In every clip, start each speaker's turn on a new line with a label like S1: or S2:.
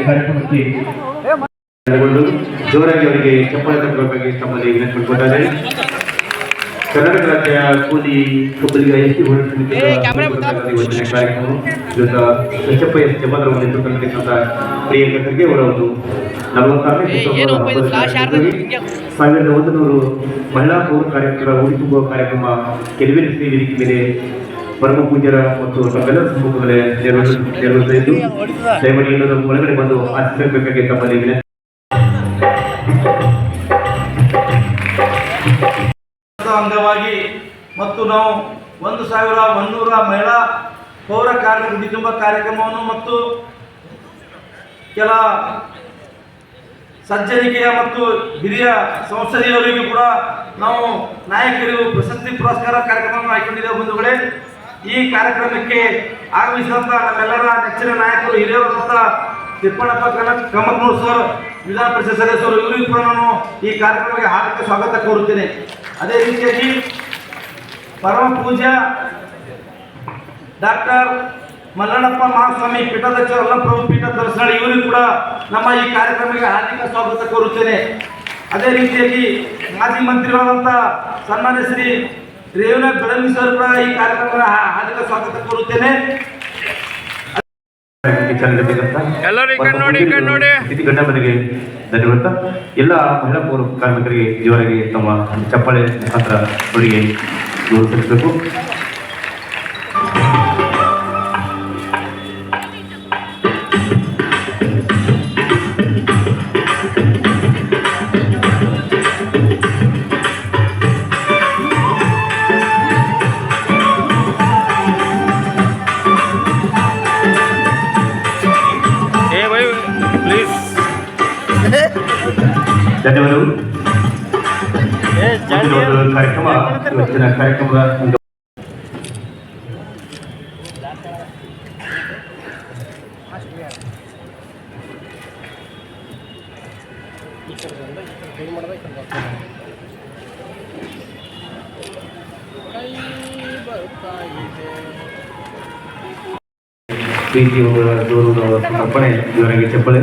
S1: ಕಾರ್ಯಕ್ರಮಕ್ಕೆ ಜೋರಾಗಿ ಅವರಿಗೆ ಚಪ್ಪಾಳೆ ತರಬೇಕಾಗಿ ತಮ್ಮಲ್ಲಿ ವಿನಂತಿ ಕರ್ನಾಟಕ ರಾಜ್ಯ ಕೂಲಿ ಕಬ್ಬಲಿಗ ಎಸ್ ಟಿ ಹೋರಾಟ ಸಮಿತಿಯ ಇವತ್ತಿನ ಕಾರ್ಯಕ್ರಮ ಇವತ್ತು ಎಚ್ ಎಸ್ ಜಮಾದ್ರ ನೇತೃತ್ವದಲ್ಲಿ ಪ್ರಿಯಾಂಕ ಖರ್ಗೆ ಅವರ ಒಂದು ನಲವತ್ತಾರನೇ ಸಾವಿರದ ಒಂದು ನೂರು ಮಹಿಳಾ ಪೌರ ಕಾರ್ಯಕ್ರಮ ಉಳಿತುಂಬುವ ಕಾರ್ಯಕ್ರಮ ಕೆಲವೇ ಸೇವೆ ವೇದಿಕೆ ಮೇಲೆ ಪರಮ ಪೂಜ್ಯರ ಮತ್ತು ನಮ್ಮೆಲ್ಲರ ಸಮ್ಮುಖದಲ್ಲಿ ಒಳಗಡೆ ಬಂದು ಆಚರಿಸಬೇಕಾಗಿ ತಮ್ಮಲ್ಲಿ
S2: ಅಂಗವಾಗಿ ಮತ್ತು ನಾವು ಒಂದು ಸಾವಿರ ಒಂದೂರ ಮಹಿಳಾ ಪೌರ ಕಾರ್ಯ ಕುಟುಂಬ ಕಾರ್ಯಕ್ರಮವನ್ನು ಮತ್ತು ಕೆಲ ಸಜ್ಜನಿಕೆಯ ಮತ್ತು ಹಿರಿಯ ಸಂಸದೀಯರಿಗೂ ಕೂಡ ನಾವು ನಾಯಕರಿಗೂ ಪ್ರಶಸ್ತಿ ಪುರಸ್ಕಾರ ಕಾರ್ಯಕ್ರಮವನ್ನು ಹಾಕೊಂಡಿದ್ದೇವೆ ಬಂಧುಗಳೇ. ಈ ಕಾರ್ಯಕ್ರಮಕ್ಕೆ ಆಗಮಿಸಿದಂಥ ನಮ್ಮೆಲ್ಲರ ನೆಚ್ಚಿನ ನಾಯಕರು ಹಿರಿಯವರಂತ ತಿಪ್ಪಣ್ಣಪ್ಪ ಕನ ಕಮಕ್ನೂರ್ ಸರ್ ವಿಧಾನ ಪರಿಷತ್ ಸದಸ್ಯರು ಇವರಿಗೂ ಕೂಡ ನಾನು ಈ ಕಾರ್ಯಕ್ರಮಕ್ಕೆ ಹಾರ್ದಿಕ ಸ್ವಾಗತ ಕೋರುತ್ತೇನೆ. ಅದೇ ರೀತಿಯಾಗಿ ಪರಮ ಪೂಜ್ಯ ಡಾಕ್ಟರ್ ಮಲ್ಲಣ್ಣಪ್ಪ ಮಹಾಸ್ವಾಮಿ ಪೀಠಾಧ್ಯಕ್ಷ ಅಲ್ಲಪ್ರಭು ಪೀಠ ದರ್ಶನ ಇವರಿಗೂ ಕೂಡ ನಮ್ಮ ಈ ಕಾರ್ಯಕ್ರಮಕ್ಕೆ ಹಾರ್ದಿಕ ಸ್ವಾಗತ ಕೋರುತ್ತೇನೆ. ಅದೇ ರೀತಿಯಾಗಿ ಮಾಜಿ ಮಂತ್ರಿಗಳಾದಂಥ ಸನ್ಮಾನ್ಯ ಶ್ರೀ ರೇವಣ ಬೆಳಮಿ ಸರ್ ಕೂಡ ಈ ಕಾರ್ಯಕ್ರಮಕ್ಕೆ ಹಾ- ಹಾರ್ದಿಕ ಸ್ವಾಗತ ಕೋರುತ್ತೇನೆ.
S3: ಎಲ್ಲರೂ ಈ ಕಡೆ ನೋಡಿ, ಈ ಕಡೆ ನೋಡಿ.
S1: ಸ್ಥಿತಿ ಗಂಡಮನೆಗೆ ಧನ್ಯವಾದ. ಎಲ್ಲ ಮಹಿಳಾ ಪೌರ ಕಾರ್ಮಿಕರಿಗೆ ಜೋರಾಗಿ ತಮ್ಮ ಚಪ್ಪಾಳೆ ಮುಖಾಂತರ ಅವರಿಗೆ ಗೌರವಿಸಬೇಕು ಕಾರ್ಯಕ್ರಮ ಇವತ್ತಿನ ಕಾರ್ಯಕ್ರಮದ ಅಂಗ- ಪ್ರೀತಿ ಗೌರವ ಅರ್ಪಣೆ ಇವರಿಗೆ ಚಪ್ಪಳೆ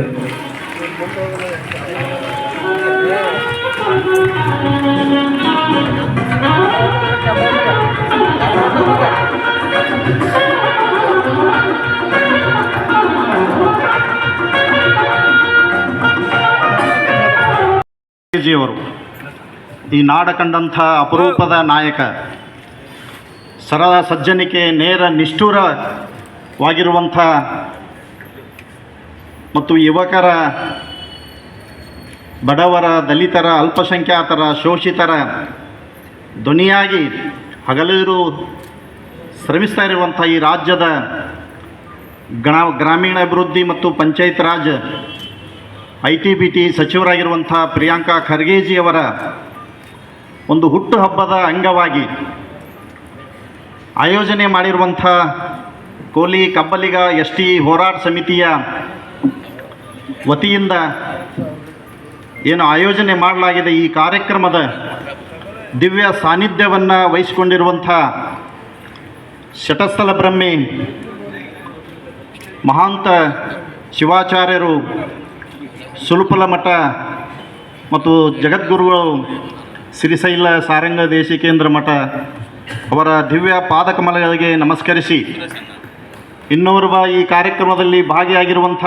S4: ಜಿಯವರು ಈ ನಾಡ ಕಂಡಂಥ ಅಪರೂಪದ ನಾಯಕ, ಸರಳ ಸಜ್ಜನಿಕೆ, ನೇರ ನಿಷ್ಠುರವಾಗಿರುವಂಥ ಮತ್ತು ಯುವಕರ, ಬಡವರ, ದಲಿತರ, ಅಲ್ಪಸಂಖ್ಯಾತರ, ಶೋಷಿತರ ಧ್ವನಿಯಾಗಿ ಹಗಲಿರು ಶ್ರಮಿಸ್ತಾ ಇರುವಂಥ ಈ ರಾಜ್ಯದ ಗಣ, ಗ್ರಾಮೀಣಾಭಿವೃದ್ಧಿ ಮತ್ತು Panchayat Raj I T B T ಸಚಿವರಾಗಿರುವಂಥ Priyanka ಖರ್ಗೆಜಿಯವರ ಒಂದು ಹುಟ್ಟುಹಬ್ಬದ ಅಂಗವಾಗಿ ಆಯೋಜನೆ ಮಾಡಿರುವಂಥ ಕೋಲಿ ಕಬ್ಬಲಿಗ ಎಸ್ ಟಿ ಹೋರಾಟ ಸಮಿತಿಯ ವತಿಯಿಂದ ಏನು ಆಯೋಜನೆ ಮಾಡಲಾಗಿದೆ ಈ ಕಾರ್ಯಕ್ರಮದ ದಿವ್ಯ ಸಾನ್ನಿಧ್ಯವನ್ನು ವಹಿಸಿಕೊಂಡಿರುವಂಥ ಶಟಸ್ಥಲ ಬ್ರಹ್ಮಿ ಮಹಾಂತ ಶಿವಾಚಾರ್ಯರು ಸುಲುಪಲ ಮಠ ಮತ್ತು ಜಗದ್ಗುರುಗಳು ಸಿರಿಸೈಲ ಸಾರಂಗ ದೇಶಿಕೇಂದ್ರ ಮಠ ಅವರ ದಿವ್ಯ ಪಾದಕಮಲಗಳಿಗೆ ನಮಸ್ಕರಿಸಿ. ಇನ್ನೋರ್ವ ಈ ಕಾರ್ಯಕ್ರಮದಲ್ಲಿ ಭಾಗಿಯಾಗಿರುವಂಥ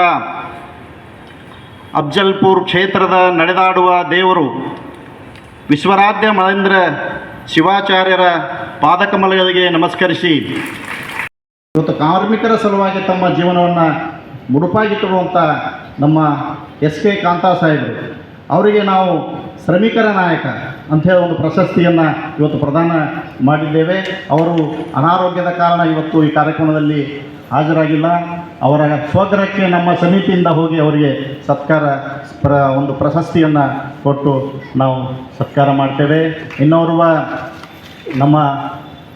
S4: ಅಫ್ಜಲ್ಪುರ್ ಕ್ಷೇತ್ರದ ನಡೆದಾಡುವ ದೇವರು ವಿಶ್ವರಾಧ್ಯ ಮಹೇಂದ್ರ ಶಿವಾಚಾರ್ಯರ ಪಾದಕಮಲಗಳಿಗೆ ನಮಸ್ಕರಿಸಿ. ಇವತ್ತು ಕಾರ್ಮಿಕರ ಸಲುವಾಗಿ ತಮ್ಮ ಜೀವನವನ್ನು ಮುಡುಪಾಗಿಟ್ಟಿರುವಂಥ ನಮ್ಮ ಎಸ್ ಕೆ ಕಾಂತಾ ಸಾಹೇಬರು, ಅವರಿಗೆ ನಾವು ಶ್ರಮಿಕರ ನಾಯಕ ಅಂಥೇಳಿ ಒಂದು ಪ್ರಶಸ್ತಿಯನ್ನು ಇವತ್ತು ಪ್ರದಾನ ಮಾಡಿದ್ದೇವೆ. ಅವರು ಅನಾರೋಗ್ಯದ ಕಾರಣ ಇವತ್ತು ಈ ಕಾರ್ಯಕ್ರಮದಲ್ಲಿ ಹಾಜರಾಗಿಲ್ಲ. ಅವರ ಸ್ವಗ್ರಹಕ್ಕೆ ನಮ್ಮ ಸಮಿತಿಯಿಂದ ಹೋಗಿ ಅವರಿಗೆ ಸತ್ಕಾರ, ಪ್ರ, ಒಂದು ಪ್ರಶಸ್ತಿಯನ್ನು ಕೊಟ್ಟು ನಾವು ಸತ್ಕಾರ ಮಾಡ್ತೇವೆ. ಇನ್ನೋರ್ವ ನಮ್ಮ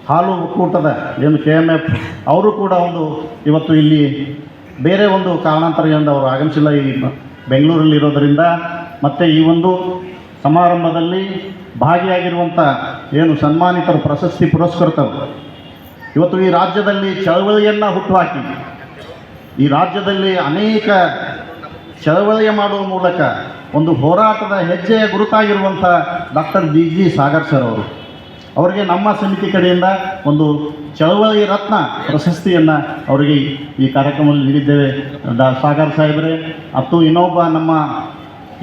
S4: ಹಾಲು ಒಕ್ಕೂಟದ ಏನು ಕೆ ಎಂ ಎಫ್, ಅವರು ಕೂಡ ಒಂದು ಇವತ್ತು ಇಲ್ಲಿ ಬೇರೆ ಒಂದು ಕಾರಣಾಂತರಗಳಿಂದ ಅವರು ಆಗಮಿಸಿಲ್ಲ. ಈ ಬೆಂಗಳೂರಲ್ಲಿ ಇರೋದರಿಂದ ಮತ್ತು ಈ ಒಂದು ಸಮಾರಂಭದಲ್ಲಿ ಭಾಗಿಯಾಗಿರುವಂಥ ಏನು ಸನ್ಮಾನಿತರು ಪ್ರಶಸ್ತಿ ಪುರಸ್ಕೃತರು. ಇವತ್ತು ಈ ರಾಜ್ಯದಲ್ಲಿ ಚಳವಳಿಯನ್ನು ಹುಟ್ಟುಹಾಕಿ, ಈ ರಾಜ್ಯದಲ್ಲಿ ಅನೇಕ ಚಳವಳಿಯ ಮಾಡುವ ಮೂಲಕ ಒಂದು ಹೋರಾಟದ ಹೆಜ್ಜೆಯ ಗುರುತಾಗಿರುವಂಥ doctor G G Sagar sir ಅವರು. ಅವರಿಗೆ ನಮ್ಮ ಸಮಿತಿ ಕಡೆಯಿಂದ ಒಂದು ಚಳವಳಿ ರತ್ನ ಪ್ರಶಸ್ತಿಯನ್ನು ಅವರಿಗೆ ಈ ಕಾರ್ಯಕ್ರಮದಲ್ಲಿ ನೀಡಿದ್ದೇವೆ. ಡಾ ಸಾಗರ್ ಸಾಹೇಬರೇ, ಮತ್ತು ಇನ್ನೊಬ್ಬ ನಮ್ಮ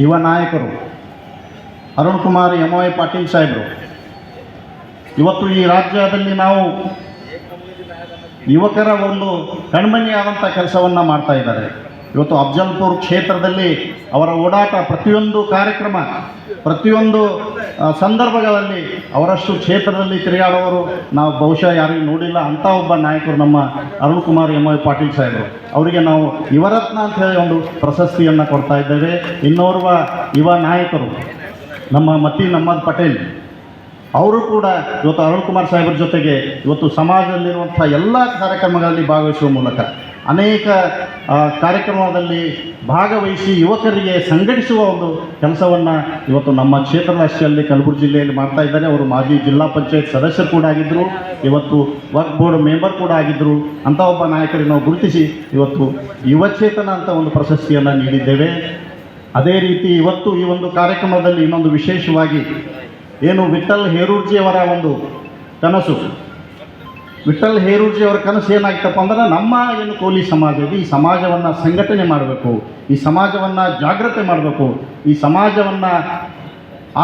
S4: ಯುವ ನಾಯಕರು, ಅರುಣ್ ಕುಮಾರ್ ಎಂ ವೈ ಪಾಟೀಲ್ ಸಾಹೇಬರು. ಇವತ್ತು ಈ ರಾಜ್ಯದಲ್ಲಿ ನಾವು ಯುವಕರ ಒಂದು ಕಣ್ಮಣಿಯಾದಂಥ ಕೆಲಸವನ್ನು ಮಾಡ್ತಾ ಇದ್ದಾರೆ. ಇವತ್ತು ಅಫ್ಜಲ್ಪುರ್ ಕ್ಷೇತ್ರದಲ್ಲಿ ಅವರ ಓಡಾಟ ಪ್ರತಿಯೊಂದು ಕಾರ್ಯಕ್ರಮ, ಪ್ರತಿಯೊಂದು ಸಂದರ್ಭಗಳಲ್ಲಿ ಅವರಷ್ಟು ಕ್ಷೇತ್ರದಲ್ಲಿ ತಿರುಗಾಡುವವರು ನಾವು ಬಹುಶಃ ಯಾರಿಗೂ ನೋಡಿಲ್ಲ. ಅಂಥ ಒಬ್ಬ ನಾಯಕರು ನಮ್ಮ ಅರುಣ್ ಕುಮಾರ್ ಎಂ ಐ ಪಾಟೀಲ್ ಸಾಹೇಬರು. ಅವರಿಗೆ ನಾವು ಯುವರತ್ನ ಅಂತ ಹೇಳಿ ಒಂದು ಪ್ರಶಸ್ತಿಯನ್ನು ಕೊಡ್ತಾ ಇದ್ದೇವೆ. ಇನ್ನೋರ್ವ ಯುವ ನಾಯಕರು, ನಮ್ಮ ಮತಿ ನಮ್ಮದ್ ಪಟೇಲ್. ಅವರು ಕೂಡ ಇವತ್ತು ಅರುಣ್ ಕುಮಾರ್ ಸಾಹೇಬ್ರ ಜೊತೆಗೆ ಇವತ್ತು ಸಮಾಜದಲ್ಲಿರುವಂಥ ಎಲ್ಲ ಕಾರ್ಯಕ್ರಮಗಳಲ್ಲಿ ಭಾಗವಹಿಸುವ ಮೂಲಕ ಅನೇಕ ಕಾರ್ಯಕ್ರಮದಲ್ಲಿ ಭಾಗವಹಿಸಿ ಯುವಕರಿಗೆ ಸಂಘಟಿಸುವ ಒಂದು ಕೆಲಸವನ್ನು ಇವತ್ತು ನಮ್ಮ ಕ್ಷೇತ್ರದ ಅಷ್ಟೇ ಕಲಬುರಗಿ ಜಿಲ್ಲೆಯಲ್ಲಿ ಮಾಡ್ತಾ ಇದ್ದಾರೆ. ಅವರು ಮಾಜಿ ಜಿಲ್ಲಾ ಪಂಚಾಯತ್ ಸದಸ್ಯರು ಕೂಡ ಆಗಿದ್ದರು ಇವತ್ತು ವರ್ಕ್ ಬೋರ್ಡ್ ಮೆಂಬರ್ ಕೂಡ ಆಗಿದ್ದರು ಅಂಥ ಒಬ್ಬ ನಾಯಕರಿಗೆ ನಾವು ಗುರುತಿಸಿ ಇವತ್ತು ಯುವಚೇತನ ಅಂತ ಒಂದು ಪ್ರಶಸ್ತಿಯನ್ನು ನೀಡಿದ್ದೇವೆ. ಅದೇ ರೀತಿ ಇವತ್ತು ಈ ಒಂದು ಕಾರ್ಯಕ್ರಮದಲ್ಲಿ ಇನ್ನೊಂದು ವಿಶೇಷವಾಗಿ ಏನು ವಿಠಲ್ ಹೇರೂರ್ಜಿಯವರ ಒಂದು ಕನಸು. ವಿಠಲ್ ಹೇರೂರ್ಜಿ ಅವರ ಕನಸು ಏನಾಗ್ತಪ್ಪ ಅಂದ್ರೆ ನಮ್ಮ ಏನು ಕೋಲಿ ಸಮಾಜ ಈ ಸಮಾಜವನ್ನು ಸಂಘಟನೆ ಮಾಡಬೇಕು, ಈ ಸಮಾಜವನ್ನು ಜಾಗ್ರತೆ ಮಾಡಬೇಕು, ಈ ಸಮಾಜವನ್ನು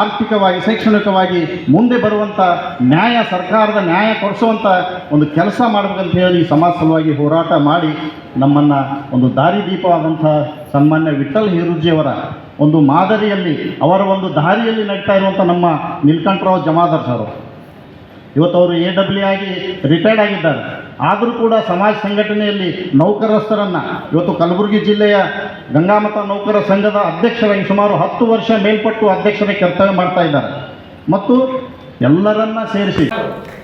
S4: ಆರ್ಥಿಕವಾಗಿ, ಶೈಕ್ಷಣಿಕವಾಗಿ ಮುಂದೆ ಬರುವಂಥ ನ್ಯಾಯ, ಸರ್ಕಾರದ ನ್ಯಾಯ ಕೊಡಿಸುವಂಥ ಒಂದು ಕೆಲಸ ಮಾಡಬೇಕಂತ ಹೇಳಿ ಈ ಸಮಾಜ ಸಲುವಾಗಿ ಹೋರಾಟ ಮಾಡಿ ನಮ್ಮನ್ನು ಒಂದು ದಾರಿದೀಪವಾದಂಥ ಸನ್ಮಾನ್ಯ ವಿಠಲ್ ಹೇರೂಜಿಯವರ ಒಂದು ಮಾದರಿಯಲ್ಲಿ, ಅವರ ಒಂದು ದಾರಿಯಲ್ಲಿ ನಡೀತಾ ಇರುವಂಥ ನಮ್ಮ ನೀಲ್ಕಂಠರಾವ್ ಜಮಾದರ್ ಸರ್. ಇವತ್ತು ಅವರು ಎ ಡಬ್ಲ್ಯೂ ಆಗಿ ರಿಟೈರ್ಡ್ ಆಗಿದ್ದಾರೆ. ಆದರೂ ಕೂಡ ಸಮಾಜ ಸಂಘಟನೆಯಲ್ಲಿ ನೌಕರಸ್ಥರನ್ನು ಇವತ್ತು ಕಲಬುರಗಿ ಜಿಲ್ಲೆಯ ಗಂಗಾಮತ ನೌಕರ ಸಂಘದ ಅಧ್ಯಕ್ಷರಾಗಿ ಸುಮಾರು ಹತ್ತು ವರ್ಷ ಮೇಲ್ಪಟ್ಟು ಅಧ್ಯಕ್ಷರ ಕರ್ತವ್ಯ ಮಾಡ್ತಾ ಇದ್ದಾರೆ. ಮತ್ತು ಎಲ್ಲರನ್ನ ಸೇರಿಸಿ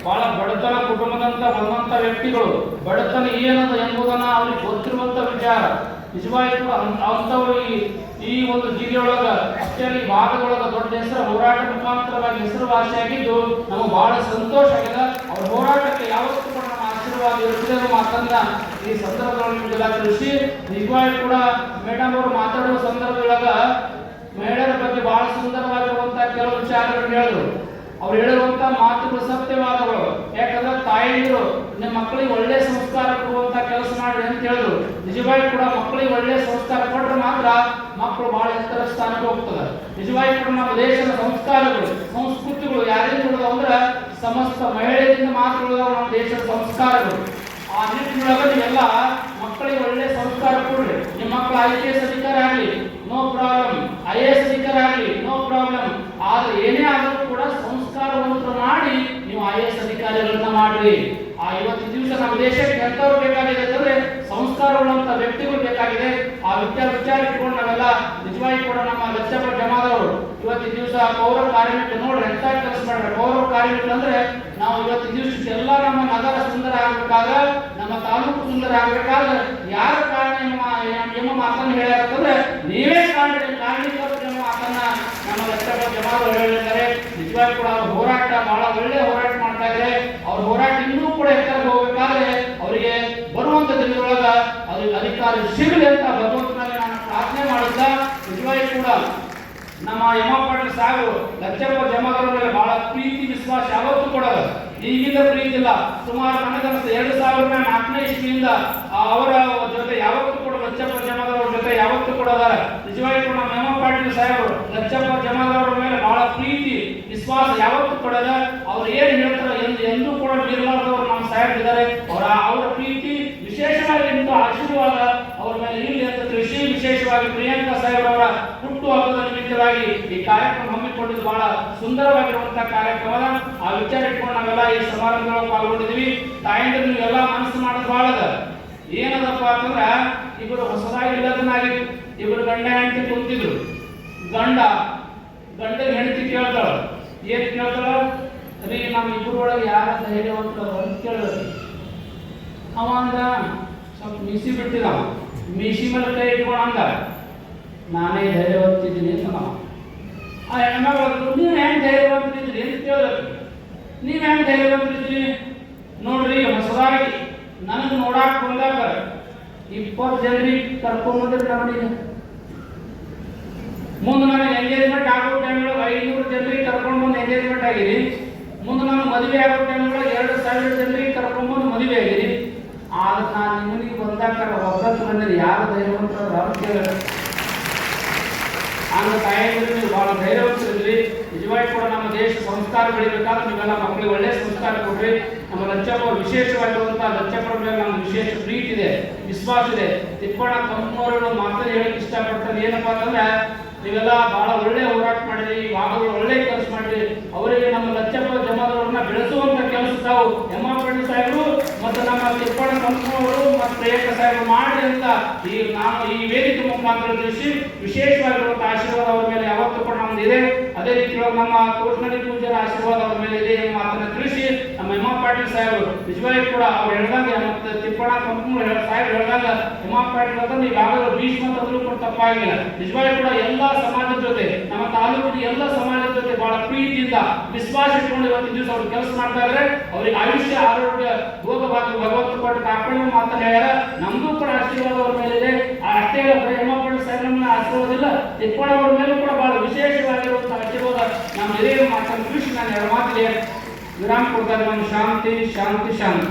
S5: ಬಹಳ ಬಡತನ ಕುಟುಂಬದಂತ ಬಂದಂತ ವ್ಯಕ್ತಿಗಳು, ಬಡತನ ಏನದ ಎಂಬುದನ್ನ ಅವ್ರಿಗೆ ಗೊತ್ತಿರುವಂತ ವಿಚಾರ. ನಿಜವಾಗಿ ಕೂಡ ಅಂ- ಈ ಈ ಒಂದು ಜಿಲ್ಲೆಯೊಳಗ ಅಷ್ಟೇ ಭಾಗದೊಳಗ ದೊಡ್ಡ ಹೆಸರು ಹೋರಾಟ ಮುಖಾಂತರವಾಗಿ ಹೆಸರುವಾಸಿಯಾಗಿದ್ದು, ನಮಗೆ ಬಹಳ ಸಂತೋಷ ಆಗಿದೆ. ಅವ್ರ ಹೋರಾಟಕ್ಕೆ ಯಾವತ್ತೂ ಕೂಡ ನಮ್ಮ ಆಶೀರ್ವಾದ ಇರುತ್ತದೆ ಮಾತನ್ನ ಈ ಸಂದರ್ಭದಲ್ಲಿ ನಿಮಗೆಲ್ಲ ತಿಳಿಸಿ. ನಿಜವಾಗಿ ಕೂಡ ಮೇಡಮ್ ಅವರು ಮಾತಾಡುವ ಸಂದರ್ಭದೊಳಗ ಮಹಿಳೆಯರ ಬಗ್ಗೆ ಬಹಳ ಸುಂದರವಾಗಿರುವಂತಹ ಕೆಲವು ವಿಚಾರಗಳನ್ನು ಹೇಳಿದ್ರು. ಅವ್ರು ಹೇಳಿರುವಂತ ಮಾತುಗಳು ಸತ್ಯವಾದಗಳು ಯಾಕಂದ್ರೆ ತಾಯಂದಿರು ನಿಮ್ಮ ಮಕ್ಕಳಿಗೆ ಒಳ್ಳೆ ಸಂಸ್ಕಾರ ಕೊಡುವಂತ ಕೆಲಸ ಮಾಡ್ರಿ ಅಂತ ಹೇಳಿದ್ರು. ನಿಜವಾಗಿ ಕೂಡ ಮಕ್ಕಳಿಗೆ ಒಳ್ಳೆ ಸಂಸ್ಕಾರ ಕೊಟ್ರೆ ಮಾತ್ರ ಮಕ್ಕಳು ಬಹಳ ಎತ್ತರ ಸ್ಥಾನಕ್ಕೆ ಹೋಗ್ತದೆ. ನಿಜವಾಗಿ ಕೂಡ ನಮ್ಮ ದೇಶದ ಸಂಸ್ಕಾರಗಳು, ಸಂಸ್ಕೃತಿಗಳು ಯಾರಿಂದ ಉಳಿದವು ಅಂದ್ರೆ ಸಮಸ್ತ ಮಹಿಳೆಯರಿಂದ ಮಾತ್ರ ಉಳಿದವು ನಮ್ಮ ದೇಶದ ಸಂಸ್ಕಾರಗಳು. ಆ ನಿಟ್ಟಿನೊಳಗೆ ನೀವೆಲ್ಲ ಮಕ್ಕಳಿಗೆ ಒಳ್ಳೆ ಸಂಸ್ಕಾರ ಕೊಡ್ರಿ. ನಿಮ್ಮ ಮಕ್ಕಳು ಐ ಪಿ ಎಸ್ ಅಧಿಕಾರಿ ಆಗಲಿ ನೋ ಪ್ರಾಬ್ಲಮ್ ಐ ಎಸ್ ಅಧಿಕಾರಿ ಆಗಲಿ ನೋ ಪ್ರಾಬ್ಲಮ್ ಆದ್ರೆ ಏನೇ ಆದರೂ ಕೂಡ ಸಂಸ್ಕಾರವಂತರು ಮಾಡಿ ನೀವು ಐ ಎಸ್ ಅಧಿಕಾರಿಗಳನ್ನ ಮಾಡ್ರಿ. ಆ ಇವತ್ತಿನ ದಿವಸ ನಮ್ಮ ದೇಶಕ್ಕೆ ಎಂತವ್ರು ಬೇಕಾಗಿದೆ ಅಂತಂದ್ರೆ ಸಂಸ್ಕಾರವುಳ್ಳಂತ ವ್ಯಕ್ತಿಗಳು ಬೇಕಾಗಿದೆ. ಆ ವಿಚಾರ ವಿಚಾರ ಇಟ್ಕೊಂಡು ನಾವೆಲ್ಲ ನಿಜವಾಗಿ ಕೂಡ ನಮ್ಮ ಲಕ್ಷಪ ಜಮಾದವರು ಇವತ್ತಿನ ದಿವಸ ಪೌರ ಕಾರ್ಮಿಕರು ನೋಡ್ರಿ ಎಂತ ಕೆಲಸ ಮಾಡ್ರೆ ಪೌರ ಕಾರ್ಮಿಕರು ಅಂದ್ರೆ ನಾವು ಇವತ್ತಿನ ದಿವಸ ಎಲ್ಲ ನಮ್ಮ ನಗರ ಸುಂದರ ಆಗ್ಬೇಕಾದ್ರೆ ನಮ್ಮ ತಾಲೂಕು ಸುಂದರ ಆಗ್ಬೇಕಾದ್ರೆ ಯಾರ ಕಾರಣ ನಿಮ್ಮ ನಿಮ್ಮ ಮಾತನ್ನು ಹೇಳ್ಯಾರಂತಂದ್ರೆ ನೀವೇ ಕಾರಣ ಕಾರಣ ಎಂಬ ಮಾತನ್ನ ನಮ್ಮ ಲಕ್ಷಪ ಜಮಾದವರು ಹೇಳಿದ್ದಾರೆ. ನಿಜವಾಗಿ ಕೂಡ ಅವ್ರ ಹೋರಾಟ ಬಹಳ ಒಳ್ಳೆ ಹೋರಾಟ ಮಾಡ್ತಾ ಇದ್ದಾರೆ. ಅವ್ರ ಹೋರಾಟ ಇನ್ನೂ ಕೂಡ ಎತ್ತರಕ್ಕೆ ಹೋಗ್ಬೇಕಾದ್ರೆ ಅವರಿಗೆ ಬರುವಂತ ದಿನದೊಳಗ ಅವ್ರಿಗೆ ಅಧಿಕಾರ ಸಿಗಲಿ ಅಂತ ಭಗವಂತನಲ್ಲಿ ನಾನು ಪ್ರಾರ್ಥನೆ ಮಾಡುತ್ತಾ ನಿಜವಾಗಿ ಕೂಡ ನಮ್ಮ ಯಮಪಟ್ಟ ಸಾಗು ಲಕ್ಷಪ್ಪ ಜಮಗರ ಮೇಲೆ ಬಹಳ ಪ್ರೀತಿ, ವಿಶ್ವಾಸ ಯಾವತ್ತೂ ಕೊಡಲ್ಲ. ಈಗಿಂದ ಪ್ರೀತಿ ಇಲ್ಲ. ಸುಮಾರು ನನಗನ್ನಿಸ್ತದೆ ಎರಡು ಸಾವಿರದ ನಾಲ್ಕನೇ ಇಸ್ವಿಯಿಂದ ಅವರ ಜೊತೆ ಯಾವತ್ತೂ ಕೂಡ ಲಕ್ಷಪ್ಪ ಜಮಾದವರ ಜೊತೆ ಯಾವತ್ತೂ ಕೂಡ ಅದಾರ. ನಿಜವಾಗಿ ಕೂಡ ನಮ್ಮ ಯಮ ಪಾಟೀಲ್ ಸಾಹೇಬರು ಲಕ್ಷಪ್ಪ ಜಮಾದವರ ಮೇಲೆ ಬಹಳ ಪ್ರೀತಿ, ವಿಶ್ವಾಸ ಯಾವತ್ತೂ ಕೂಡ ಅವ್ರು ಏನ್ ಹೇಳ್ತಾರೆ ಎಂದು ಎಂದೂ ಕೂಡ ಮೀರಲಾರ್ದವ್ರು ನಮ್ಮ ಸಾಹೇಬ್ ಇದ್ದಾರೆ. ಅವರ ಅವರ ಪ್ರೀತಿ ವಿಶೇಷವಾಗಿ ಇಂಥ ಆಶೀರ್ವಾದ ಅವ್ರ ಮೇಲೆ ಇಲ್ಲಿ ಅಂತ ತಿಳಿಸಿ, ವಿಶೇಷವಾಗಿ ಪ್ರಿಯಾಂಕಾ ಸಾಹೇಬ್ ಅವರ ಹುಟ್ಟು ಹಬ್ಬದ ನಿಮಿತ್ತವಾಗಿ ಈ ಕಾರ್ಯಕ್ರಮ ಹಮ್ಮಿಕೊಂಡಿದ್ದು ಬಹಳ ಸುಂದರವಾಗಿರುವಂತಹ ಕಾರ್ಯಕ್ರಮ ಆ ವಿಚಾರ ಇಟ್ಕೊಂಡು ನಾವೆಲ್ಲ ಈ ಸಮಾರಂಭದೊಳಗೆ ಪಾಲ್ಗೊಂಡಿದ್ದೀವಿ. ತಾಯಂದ್ರೆ, ನೀವೆಲ್ಲ ಮನಸ್ಸು ಮಾಡೋದು ಬಹಳ ಏನದಪ್ಪ ಅಂತಂದ್ರ ಇಬ್ಬರು ಹೊಸದಾಗಿ ಇಲ್ಲದನ್ನಾಗಿತ್ತು ಇವರು ಗಂಡ ಹೆಂಡತಿ ಕುಂತಿದ್ರು. ಗಂಡ ಗಂಡ ಹೆಂಡತಿ ಕೇಳ್ತಾಳ. ಏನ್ ಕೇಳ್ತಾಳ? ರೀ ನಮ್ಮ ಇಬ್ಬರು ಒಳಗೆ ಯಾರ ಧೈರ್ಯವಂತರು ಅಂತ ಕೇಳಿದ್ರು. ಅವ ಅಂದ, ಸ್ವಲ್ಪ ಮೀಸಿ ಬಿಟ್ಟಿದ. ಮೀಸಿ ಮೇಲೆ ಕೈ ಇಟ್ಕೊಂಡು ಅಂದ, ನಾನೇ ಧೈರ್ಯವಂತಿದ್ದೀನಿ ಅಂತ ನಾವು ಆ ಹೆಣ್ಮಗಳು ನೀವು ಹೆಂಗೆ ಧೈರ್ಯವಂತರಿದ್ರಿ ಅಂತ ಕೇಳಿದ್ರು. ನೀವು ಹೆಂಗೆ ಧೈರ್ಯವಂತರಿದ್ರಿ ನೋಡ್ರಿ, ಹೊಸದಾಗಿ ನನಗೆ ನೋಡಾಕ್ ಬಂದಾಗ ಇಪ್ಪತ್ತು ಜನರಿಗೆ ಕರ್ಕೊಂಬಂದ್ರೆ ನಮಗೆ ಮುಂದೆ ನನಗೆ ಎಂಗೇಜ್ಮೆಂಟ್ ಆಗೋ ಟೈಮ್ಗಳು ಐನೂರು ಜನರಿಗೆ ಕರ್ಕೊಂಡು ಬಂದು ಎಂಗೇಜ್ಮೆಂಟ್ ಆಗಿರಿ. ಮುಂದೆ ನಾನು ಮದುವೆ ಆಗೋ ಟೈಮ್ಗಳು ಎರಡು ಸಾವಿರ ಜನರಿಗೆ ಕರ್ಕೊಂಡು ಬಂದು ಮದುವೆ ಆಗಿರಿ. ಆದ್ರೆ ನಾನು ನಿಮ್ಮನಿಗೆ ಬಂದಾಗ ಒಬ್ಬತ್ತು ಬಂದಿರಿ ಯಾರು ಧೈರ್ಯವಂತರು ಅವ್ರು ಕೇಳ ಆಗ ತಾಯಂದಿರು ನೀವು ಬಹಳ ಧೈರ್ಯವಂತರಿದ್ರಿ. ನಿಜವಾಗಿ ಕೂಡ ನಮ್ಮ ದೇಶ ಸಂಸ್ಕಾರ ಬೆಳಿಬೇಕಾದ್ರೆ ನೀವೆಲ್ಲ ಮಕ್ಕಳಿಗೆ ಒಳ್ಳೆ ಸಂಸ್ಕಾರ ಕೊಡ್ರಿ ನಮ್ಮ ಲಂಚಪ್ಪ ವಿಶೇಷವಾಗಿರುವಂತಹ ಲಂಚಪ್ಪರ ಮೇಲೆ ನಮ್ಗೆ ವಿಶೇಷ ಪ್ರೀತಿ ಇದೆ, ವಿಶ್ವಾಸ ಇದೆ. ತಿಪ್ಪಣ್ಣ ತಮ್ಮವರು ಮಾತನ್ನು ಹೇಳಕ್ ಇಷ್ಟಪಡ್ತಾರೆ. ಏನಪ್ಪಾ ಅಂತಂದ್ರೆ ನೀವೆಲ್ಲ ಬಹಳ ಒಳ್ಳೆ ಹೋರಾಟ ಮಾಡಿದ್ರಿ ಈ ಭಾಗಗಳು ಒಳ್ಳೆ ಕೆಲಸ ಮಾಡಿದ್ರಿ ಅವರಿಗೆ ನಮ್ಮ ಲಂಚಪ್ಪ ಜಮಾದವ್ರನ್ನ ಬೆಳೆಸುವಂತ ಕೆಲಸ ತಾವು. ಸಾಹೇಬರು ನಮ್ಮ ತಿಪ್ಪಣ್ಣ ಕಂಪನವರು ಮತ್ತು ಪ್ರಿಯಾಂಕ ಸಾಹೇಬರು ಮಾಡಿ ಅಂತ ಈ ನಾನು ಈ ವೇದಿಕೆ ಮುಖಾಂತರ ತಿಳಿಸಿ ವಿಶೇಷವಾಗಿರುವಂತಹ ಆಶೀರ್ವಾದ ಅವರ ಮೇಲೆ ಯಾವತ್ತೂ ಕೂಡ ನಮ್ದು ಇದೆ. ಅದೇ ರೀತಿ ನಮ್ಮ ಕೋಟ್ನಡಿ ಪೂಜಾರ ಆಶೀರ್ವಾದ ಅವರ ಮೇಲೆ ಇದೆ ಎಂಬ ಮಾತನ್ನ ತಿಳಿಸಿ ನಮ್ಮ ಹಿಮಾ ಪಾಟೀಲ್ ಸಾಹೇಬರು ನಿಜವಾಗಿ ಕೂಡ ಅವ್ರು ಹೇಳ್ದಂಗೆ ಮತ್ತೆ ತಿಪ್ಪಣ ಕಂಪನಿ ಸಾಹೇಬ್ ಹೇಳ್ದಂಗ ಹಿಮಾ ಪಾಟೀಲ್ ಅಂತ ನೀವು ಯಾವಾಗಲೂ ಭೀಷ್ಮ ತಂದ್ರು ಕೂಡ ತಪ್ಪಾಗಿಲ್ಲ. ನಿಜವಾಗಿ ಕೂಡ ಎಲ್ಲ ಸಮಾಜದ ಜೊತೆ ನಮ್ಮ ತಾಲೂಕಿನ ಎಲ್ಲ ಸಮಾಜದ ಜೊತೆ ಬಹಳ ಪ್ರೀತಿಯಿಂದ ವಿಶ್ವಾಸ ಇಟ್ಕೊಂಡು ಇವತ್ತಿನ ದಿವಸ ಅವ್ರು ಕೆಲಸ ಮಾಡ್ತಾ ಇದ್ರೆ. ಅವ್ರಿಗೆ ಆಯುಷ್ಯ, ಆರೋಗ್ಯ, ಭೋಗ ಭಾಗ್ಯ ಭಗವಂತ ಕೊಟ್ಟು ಕಾಪಾಡಿ ಅಂತ ಹೇಳ್ಯಾರ. ನಮ್ದು ಕೂಡ ಆಶೀರ್ವಾದ ಅವ್ರ ಮೇಲೆ ಇದೆ ಆ ಅಷ್ಟೇ ಆರ್ ಪಾಟೀಲ್ ಸಾಹೇಬ್ರ ಆಶೀರ್ವಾದ ಇಲ್ಲ ತಿಪ್ಪಣ್ಣ ಅವ್ರ ಮೇಲೂ ಕೂಡ ಬಹಳ ವಿಶೇಷವಾಗಿರುವಂತಹ ಆಶೀರ್ವಾದ ನಮ್ಮ ಹಿರಿಯರು ಮಾತನ್ನು ಕೃಷಿ ನಾನು ಎರಡು ವಿರಾಮ ಕೊಡ್ತಾರೆ ನಮ್ಮ ಶಾಂತಿ ಶಾಂತಿ ಶಾಂತಿ.